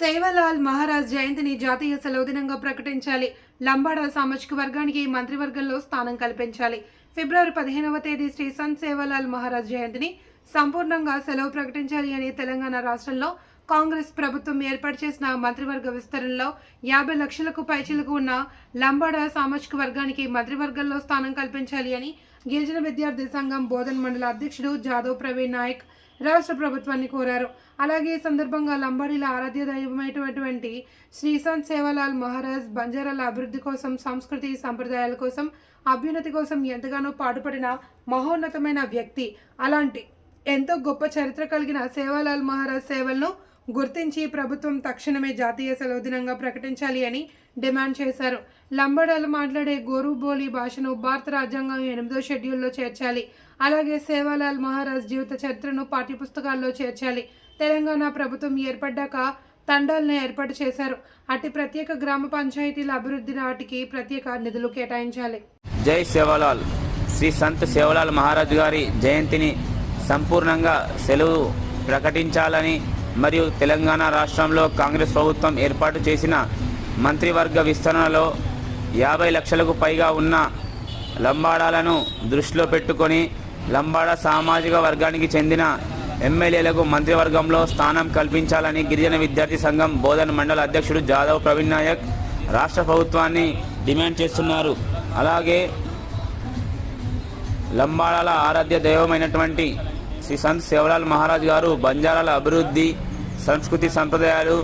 సేవలాల్ మహారాజ్ జయంతిని జాతీయ సెలవు దినంగా ప్రకటించాలి. లంబాడా సామాజిక వర్గానికి మంత్రివర్గంలో స్థానం కల్పించాలి. ఫిబ్రవరి పదిహేనవ తేదీ శ్రీ సంత్ సేవలాల్ మహారాజ్ జయంతిని సంపూర్ణంగా సెలవు ప్రకటించాలి అని తెలంగాణ రాష్ట్రంలో కాంగ్రెస్ ప్రభుత్వం ఏర్పాటు చేసిన మంత్రివర్గ విస్తరణలో యాభై లక్షలకు పైచిలకు ఉన్న లంబాడా సామాజిక వర్గానికి మంత్రివర్గంలో స్థానం కల్పించాలి అని గిరిజన విద్యార్థి సంఘం బోధన్ మండల అధ్యక్షుడు జాదవ్ ప్రవీణ్ నాయక్ రాష్ట్ర ప్రభుత్వాన్ని కోరారు. అలాగే ఈ సందర్భంగా లంబాడీల ఆరాధ్య దైవమైనటువంటి శ్రీశాంత్ సేవాలాల్ మహారాజ్ బంజారాల అభివృద్ధి కోసం సంస్కృతి సంప్రదాయాల కోసం అభ్యున్నతి కోసం ఎంతగానో పాటుపడిన మహోన్నతమైన వ్యక్తి. అలాంటి ఎంతో గొప్ప చరిత్ర కలిగిన సేవాలాల్ మహారాజ్ సేవలను గుర్తించి ప్రభుత్వం తక్షణమే జాతీయ సెలవు దినంగా ప్రకటించాలి అని డిమాండ్ చేశారు. లంబడాలు మాట్లాడే గోరు బోలి భాషను భారత రాజ్యాంగం ఎనిమిదో షెడ్యూల్లో చేర్చాలి. అలాగే సేవాలాల్ మహారాజ్ జీవిత చరిత్రను పాఠ్యపుస్తకాల్లో చేర్చాలి. తెలంగాణ ప్రభుత్వం ఏర్పడ్డాక తండాలను ఏర్పాటు చేశారు. అట్టి ప్రత్యేక గ్రామ పంచాయతీల అభివృద్ధి నాటికి ప్రత్యేక నిధులు కేటాయించాలి. జై సేవలాల్. శ్రీ సంత్ సేవలాల్ మహారాజ్ గారి జయంతిని సంపూర్ణంగా సెలవు ప్రకటించాలని మరియు తెలంగాణ రాష్ట్రంలో కాంగ్రెస్ ప్రభుత్వం ఏర్పాటు చేసిన మంత్రివర్గ విస్తరణలో యాభై లక్షలకు పైగా ఉన్న లంబాడాలను దృష్టిలో పెట్టుకొని లంబాడా సామాజిక వర్గానికి చెందిన ఎమ్మెల్యేలకు మంత్రివర్గంలో స్థానం కల్పించాలని గిరిజన విద్యార్థి సంఘం బోధన మండల అధ్యక్షుడు జాదవ్ ప్రవీణ్ నాయక్ రాష్ట్ర ప్రభుత్వాన్ని డిమాండ్ చేస్తున్నారు. అలాగే లంబాడాల ఆరాధ్య దైవమైనటువంటి శ్రీ సంత్ సేవలాల్ మహారాజ్ గారు బంజారాల అభివృద్ధి సంస్కృతి సంప్రదాయాలు